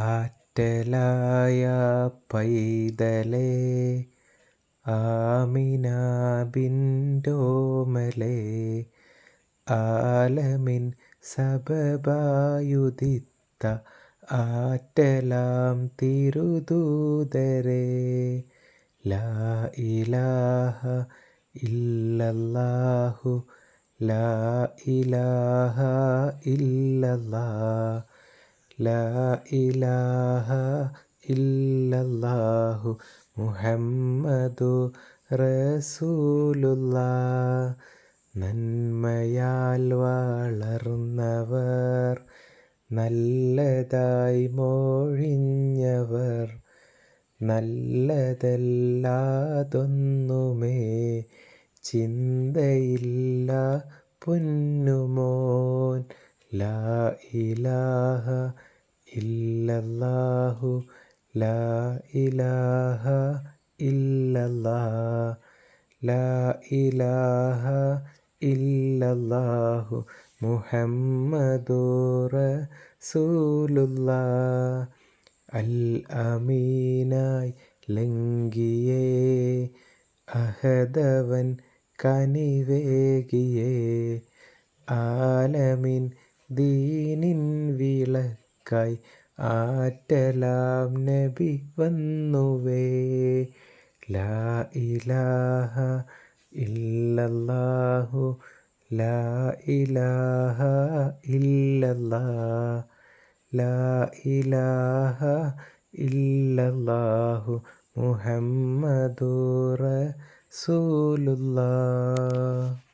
ആറ്റലായ പൈതലേ ആമിനാബിൻഡോമലേ ആലമിൻ സബബായുദിത്ത ആറ്റലാം തിരുദൂതരേ ലാ ഇലാഹ ഇല്ലല്ലാഹു ലാ ഇലാഹ ഇലാഹ ഇല്ലല്ലാഹു മുഹമ്മദു റസൂലുള്ള നന്മയാൽ വളർന്നവർ നല്ലതായി മോഴിഞ്ഞവർ നല്ലതല്ലാതൊന്നുമേ ചിന്തയില്ല പൊന്നുമോൻ. ലാ ഇലാഹ ഇല്ലല്ലാഹു ലാ ഇലാഹ ഇല്ലല്ലാഹ് ലാ ഇലാഹ ഇല്ലല്ലാഹു മുഹമ്മദൂറ സൂലുല്ലാ അൽ അമീനായി ലംഘിയേ അഹദവൻ കനിവേകിയേ ആലമിൻ ദീനിൻ വിളക്കായി ആറ്റലാം നബി വന്നുവേ. ലാ ഇലാഹ ഇല്ലല്ലാഹു ലാ ഇലാഹ ഇല്ലല്ലാ ലാ ഇലാഹ ഇല്ലല്ലാഹു മുഹമ്മദുർ റസൂലുള്ളാഹ്.